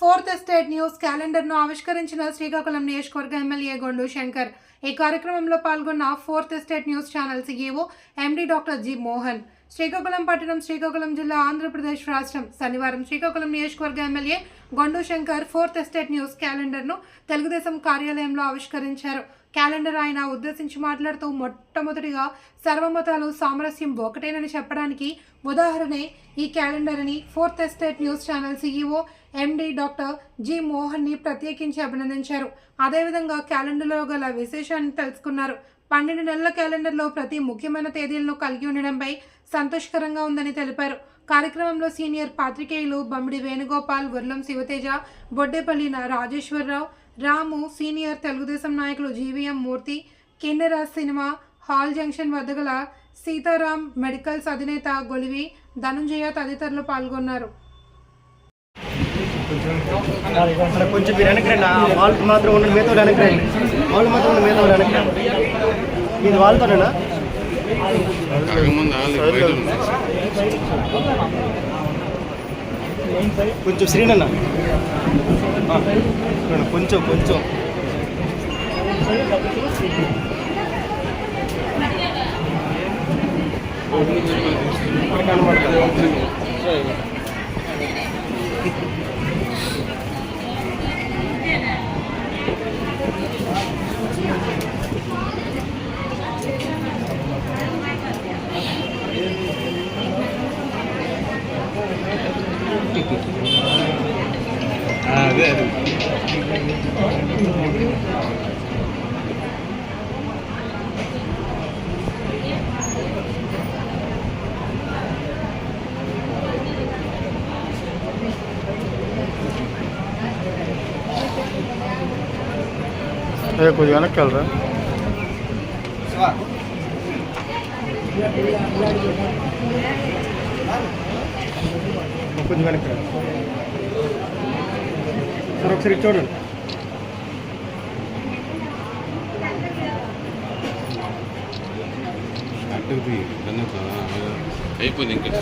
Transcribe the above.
Fourth estate news క్యాలెండర్ను ఆవిష్కరించిన శ్రీకాకుళం నియోజకవర్గ MLA Gondu Shankar. ఈ కార్యక్రమంలో పాల్గొన్న fourth estate news channel CEO MD doctor G Mohan. Srikakulam పట్టణం శ్రీకాకుళం జిల్లా ఆంధ్రప్రదేశ్ రాష్ట్రం. శనివారం శ్రీకాకుళం నియోజకవర్గ MLA Gondu Shankar fourth estate news క్యాలెండర్ను Telugu Desam కార్యాలయంలో ఆవిష్కరించారు. క్యాలెండర్ ఆయన ఉద్దేశించి మాట్లాడుతూ మొట్టమొదటిగా సర్వమతాలు సామరస్యం ఒకటేనని చెప్పడానికి ఉదాహరణే ఈ క్యాలెండర్ అని fourth estate news channel CEO MD doctor G మోహన్ని ప్రత్యేకించి అభినందించారు. అదేవిధంగా క్యాలెండర్లో గల విశేషాన్ని తెలుసుకున్నారు. పన్నెండు నెలల క్యాలెండర్లో ప్రతి ముఖ్యమైన తేదీలను కలిగి ఉండడంపై సంతోషకరంగా ఉందని తెలిపారు. కార్యక్రమంలో సీనియర్ పాత్రికేయులు బమ్మిడి వేణుగోపాల్ ఉర్లం శివతేజ బొడ్డేపల్లి రాజేశ్వరరావు రాము సీనియర్ తెలుగుదేశం నాయకులు GVM Murthy Kinnera cinema hall junction వద్ద గల సీతారాం మెడికల్స్ అధినేత గొలివి ధనుంజయ తదితరులు పాల్గొన్నారు. కొంచెం మీరు వెనక్కి రండి. ఆ మాత్రం ఉండండి. మిగతా వెనక్కి రండి. వాళ్ళు మాత్రం ఉండండి. మిగతా వెనక్కి రండి. ఇది వాళ్ళతోనేనా. కొంచెం శ్రీనన్న. కొంచెం కొంచెం. ఇక్కడ sitio. A ver. ¿Qué es lo? కొంచెం వెనక్కి సార్ ఒకసారి చూడండి. అయిపోయింది ఇంకా.